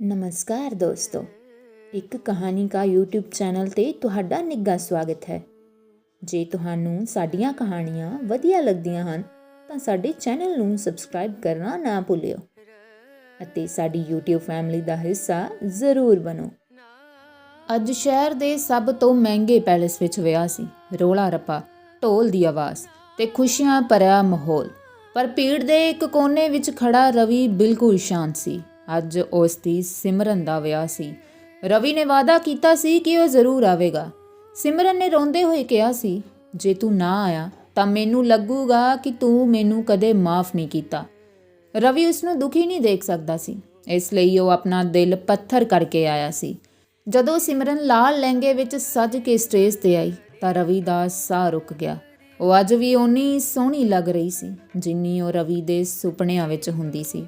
ਨਮਸਕਾਰ ਦੋਸਤੋ। ਇੱਕ ਕਹਾਣੀ ਕਾ YouTube ਚੈਨਲ ਤੇ ਤੁਹਾਡਾ ਨਿੱਘਾ ਸਵਾਗਤ ਹੈ। ਜੇ ਤੁਹਾਨੂੰ ਸਾਡੀਆਂ ਕਹਾਣੀਆਂ ਵਧੀਆ ਲੱਗਦੀਆਂ ਹਨ, ਤਾਂ ਸਾਡੇ ਚੈਨਲ ਨੂੰ ਸਬਸਕ੍ਰਾਈਬ ਕਰਨਾ ਨਾ ਭੁੱਲਿਓ ਅਤੇ ਸਾਡੀ YouTube ਫੈਮਿਲੀ ਦਾ ਹਿੱਸਾ ਜ਼ਰੂਰ ਬਣੋ। ਅੱਜ ਸ਼ਹਿਰ ਦੇ ਸਭ ਤੋਂ ਮਹਿੰਗੇ ਪੈਲੇਸ ਵਿੱਚ ਵਿਆਹ ਸੀ। ਰੋਲਾ ਰੱਪਾ, ਢੋਲ ਦੀ ਆਵਾਜ਼ ਤੇ ਖੁਸ਼ੀਆਂ ਭਰਿਆ ਮਾਹੌਲ। ਪਰ ਭੀੜ ਦੇ ਇੱਕ ਕੋਨੇ ਵਿੱਚ ਖੜਾ ਰਵੀ ਬਿਲਕੁਲ ਸ਼ਾਂਤ ਸੀ। ਅੱਜ ਉਸ ਦੀ ਸਿਮਰਨ ਦਾ ਵਿਆਹ ਸੀ। ਰਵੀ ਨੇ ਵਾਅਦਾ ਕੀਤਾ ਸੀ ਕਿ ਉਹ ਜ਼ਰੂਰ ਆਵੇਗਾ। ਸਿਮਰਨ ਨੇ ਰੋਂਦੇ ਹੋਏ ਕਿਹਾ ਸੀ, ਜੇ ਤੂੰ ਨਾ ਆਇਆ, ਤਾਂ ਮੈਨੂੰ ਲੱਗੂਗਾ ਕਿ ਤੂੰ ਮੈਨੂੰ ਕਦੇ ਮਾਫ ਨਹੀਂ ਕੀਤਾ। ਰਵੀ ਉਸ ਨੂੰ ਦੁਖੀ ਨਹੀਂ ਦੇਖ ਸਕਦਾ ਸੀ। ਇਸ ਲਈ ਉਹ ਆਪਣਾ ਦਿਲ ਪੱਥਰ ਕਰਕੇ ਆਇਆ ਸੀ। ਜਦੋਂ ਸਿਮਰਨ ਲਾਲ ਲਹਿੰਗੇ ਵਿੱਚ ਸੱਜ ਕੇ ਸਟੇਜ ਤੇ ਆਈ, ਤਾਂ ਰਵੀ ਦਾ ਸਾਹ ਰੁਕ ਗਿਆ। ਉਹ ਅੱਜ ਵੀ ਓਨੀ ਸੋਹਣੀ ਲੱਗ ਰਹੀ ਸੀ, ਜਿੰਨੀ ਉਹ ਰਵੀ ਦੇ ਸੁਪਨਿਆਂ ਵਿੱਚ ਹੁੰਦੀ ਸੀ।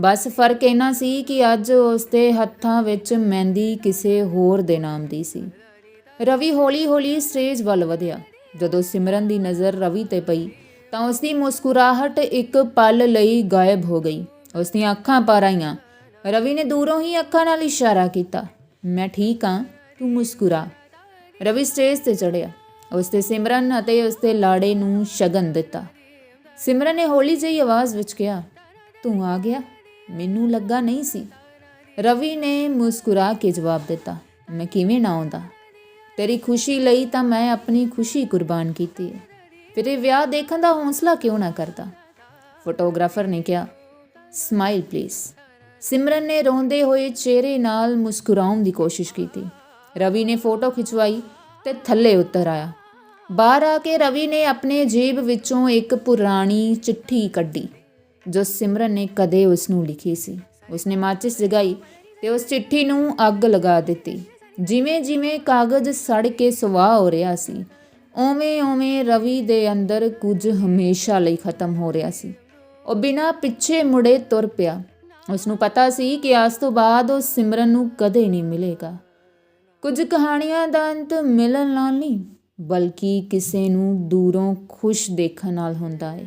ਬਸ ਫ਼ਰਕ ਇਹਨਾਂ ਸੀ ਕਿ ਅੱਜ ਉਸ ਦੇ ਹੱਥਾਂ ਵਿੱਚ ਮਹਿੰਦੀ ਕਿਸੇ ਹੋਰ ਦੇ ਨਾਮ ਦੀ ਸੀ। ਰਵੀ ਹੌਲੀ-ਹੌਲੀ ਸਟੇਜ ਵੱਲ ਵਧਿਆ। ਜਦੋਂ ਸਿਮਰਨ ਦੀ ਨਜ਼ਰ ਰਵੀ ਤੇ ਪਈ, ਤਾਂ ਉਸ ਦੀ ਮੁਸਕਰਾਹਟ ਇੱਕ ਪਲ ਲਈ ਗਾਇਬ ਹੋ ਗਈ। ਉਸ ਦੀਆਂ ਅੱਖਾਂ ਪਰ ਆਈਆਂ। ਰਵੀ ਨੇ ਦੂਰੋਂ ਹੀ ਅੱਖਾਂ ਨਾਲ ਇਸ਼ਾਰਾ ਕੀਤਾ। ਮੈਂ ਠੀਕ ਹਾਂ, ਤੂੰ ਮੁਸਕਰਾ। ਰਵੀ ਸਟੇਜ ਤੇ ਚੜਿਆ ਉਸ ਤੇ ਸਿਮਰਨ ਅਤੇ ਉਸ ਦੇ ਲਾੜੇ ਨੂੰ ਸ਼ਗਨ ਦਿੱਤਾ। ਸਿਮਰਨ ਨੇ ਹੌਲੀ ਜਿਹੀ ਆਵਾਜ਼ ਵਿੱਚ ਕਿਹਾ, ਤੂੰ ਆ ਗਿਆ? ਮੈਨੂੰ ਲੱਗਾ ਨਹੀਂ ਸੀ। ਰਵੀ ਨੇ ਮੁਸਕਰਾ ਕੇ ਜਵਾਬ ਦਿੱਤਾ, ਮੈਂ ਕਿਵੇਂ ਨਾ ਆਉਂਦਾ? ਤੇਰੀ ਖੁਸ਼ੀ ਲਈ ਤਾਂ ਮੈਂ ਆਪਣੀ ਖੁਸ਼ੀ ਕੁਰਬਾਨ ਕੀਤੀ ਹੈ ਫਿਰ ਇਹ ਵਿਆਹ ਦੇਖਣ ਦਾ ਹੌਸਲਾ ਕਿਉਂ ਨਾ ਕਰਦਾ? ਫੋਟੋਗ੍ਰਾਫਰ ਨੇ ਕਿਹਾ ਸਮਾਈਲ ਪਲੀਜ਼ ਸਿਮਰਨ ਨੇ ਰੋਂਦੇ ਹੋਏ ਚਿਹਰੇ ਨਾਲ ਮੁਸਕਰਾਉਣ ਦੀ ਕੋਸ਼ਿਸ਼ ਕੀਤੀ। ਰਵੀ ਨੇ ਫੋਟੋ ਖਿਚਵਾਈ ਤੇ ਥੱਲੇ ਉਤਰ ਆਇਆ। ਬਾਹਰ ਆ ਕੇ ਰਵੀ ਨੇ ਆਪਣੇ ਜੇਬ ਵਿੱਚੋਂ ਇੱਕ ਪੁਰਾਣੀ ਚਿੱਠੀ ਕੱਢੀ। ਜੋ ਸਿਮਰਨ ਨੇ ਕਦੇ ਉਸ ਨੂੰ ਲਿਖੀ ਸੀ। ਉਸਨੇ ਮਾਚਿਸ ਜਗਾਈ ਤੇ ਉਸ ਚਿੱਠੀ ਨੂੰ ਅੱਗ ਲਗਾ ਦਿੱਤੀ। ਜਿਵੇਂ ਜਿਵੇਂ ਕਾਗਜ਼ ਸੜ ਕੇ ਸੁਆਹ ਹੋ ਰਿਹਾ ਸੀ ਉਵੇਂ ਉਵੇਂ ਰਵੀ ਦੇ ਅੰਦਰ ਕੁਝ ਹਮੇਸ਼ਾ ਲਈ ਖਤਮ ਹੋ ਰਿਹਾ ਸੀ। ਉਹ ਬਿਨਾਂ ਪਿੱਛੇ ਮੁੜੇ ਤੁਰ ਪਿਆ। ਉਸ ਨੂੰ ਪਤਾ ਸੀ ਕਿ ਅੱਜ ਤੋਂ ਬਾਅਦ ਉਹ ਸਿਮਰਨ ਨੂੰ ਕਦੇ ਨਹੀਂ ਮਿਲੇਗਾ। ਕੁਝ ਕਹਾਣੀਆਂ ਦਾ ਅੰਤ ਮਿਲਣ ਨਾਲ ਨਹੀਂ, ਬਲਕਿ ਕਿਸੇ ਨੂੰ ਦੂਰੋਂ ਖੁਸ਼ ਦੇਖਣ ਨਾਲ ਹੁੰਦਾ ਹੈ।